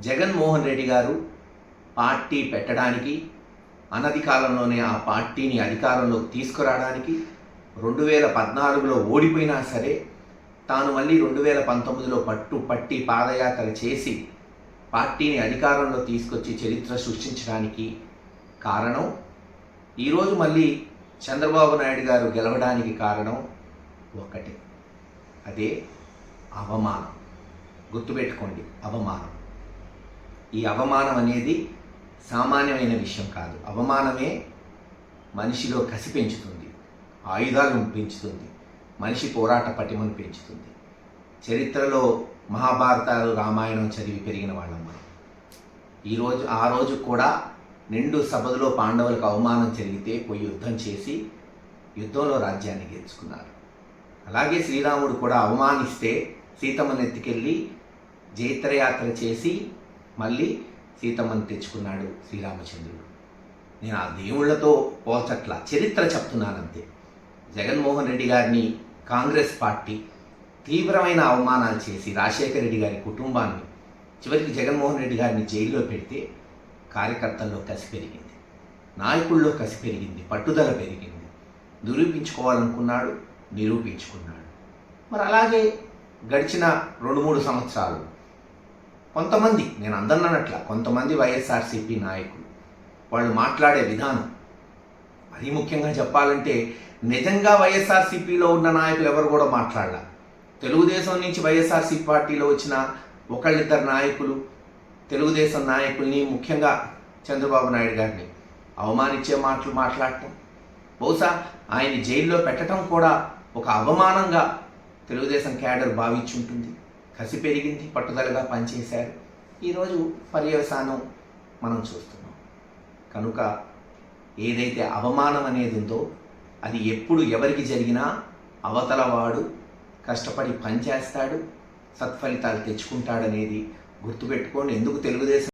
జగన్మోహన్ రెడ్డి గారు పార్టీ పెట్టడానికి అనతి కాలంలోనే ఆ పార్టీని అధికారంలోకి తీసుకురావడానికి రెండు వేల పద్నాలుగులో ఓడిపోయినా సరే తాను మళ్ళీ రెండు వేల పంతొమ్మిదిలో పట్టు పట్టి పాదయాత్ర చేసి పార్టీని అధికారంలో తీసుకొచ్చి చరిత్ర సృష్టించడానికి కారణం ఈరోజు మళ్ళీ చంద్రబాబు నాయుడు గారు గెలవడానికి కారణం ఒకటే అదే అవమానం. గుర్తుపెట్టుకోండి అవమానం. ఈ అవమానం అనేది సామాన్యమైన విషయం కాదు. అవమానమే మనిషిలో కసి పెంచుతుంది ఆయుధాలను పెంచుతుంది మనిషి పోరాట పటిమను పెంచుతుంది. చరిత్రలో మహాభారతాలు రామాయణం చదివి పెరిగిన వాళ్ళం మనం. ఈరోజు ఆ రోజు కూడా నిండు సభలో పాండవులకు అవమానం జరిగితే పోయి యుద్ధం చేసి యుద్ధంలో రాజ్యాన్ని గెలుచుకున్నారు. అలాగే శ్రీరాముడు కూడా అవమానిస్తే సీతమ్మని ఎత్తుకెళ్ళి జైత్రయాత్ర చేసి మళ్ళీ సీతమ్మని తెచ్చుకున్నాడు శ్రీరామచంద్రుడు. నేను ఆ దేవుళ్ళతో పోల్చట్ల చరిత్ర చెప్తున్నానంతే. జగన్మోహన్ రెడ్డి గారిని కాంగ్రెస్ పార్టీ తీవ్రమైన అవమానాలు చేసి రాజశేఖర రెడ్డి గారి కుటుంబాన్ని చివరికి జగన్మోహన్ రెడ్డి గారిని జైల్లో పెడితే కార్యకర్తల్లో కసి పెరిగింది నాయకుల్లో కసి పెరిగింది పట్టుదల పెరిగింది. నిరూపించుకోవాలనుకున్నాడు నిరూపించుకున్నాడు. మరి అలాగే గడిచిన రెండు మూడు సంవత్సరాలు కొంతమంది నేను అందన్నట్ల కొంతమంది వైఎస్ఆర్సీపీ నాయకులు వాళ్ళు మాట్లాడే విధానం. మరీ ముఖ్యంగా చెప్పాలంటే నిజంగా వైఎస్ఆర్సీపీలో ఉన్న నాయకులు ఎవరు కూడా మాట్లాడాల. తెలుగుదేశం నుంచి వైఎస్ఆర్సీపీ పార్టీలో వచ్చిన ఒకళ్ళిద్దరు నాయకులు తెలుగుదేశం నాయకుల్ని ముఖ్యంగా చంద్రబాబు నాయుడు గారిని అవమానించే మాటలు మాట్లాడటం. బహుశా ఆయన జైల్లో పెట్టడం కూడా ఒక అవమానంగా తెలుగుదేశం క్యాడర్ భావించుంటుంది. కసి పెరిగింది పట్టుదలగా పనిచేశారు. ఈరోజు పర్యవసానం మనం చూస్తున్నాం. కనుక ఏదైతే అవమానం అనేది ఉందో అది ఎప్పుడు ఎవరికి జరిగినా అవతలవాడు కష్టపడి పనిచేస్తాడు సత్ఫలితాలు తెచ్చుకుంటాడనేది గుర్తుపెట్టుకొని ఎందుకు తెలుగుదేశం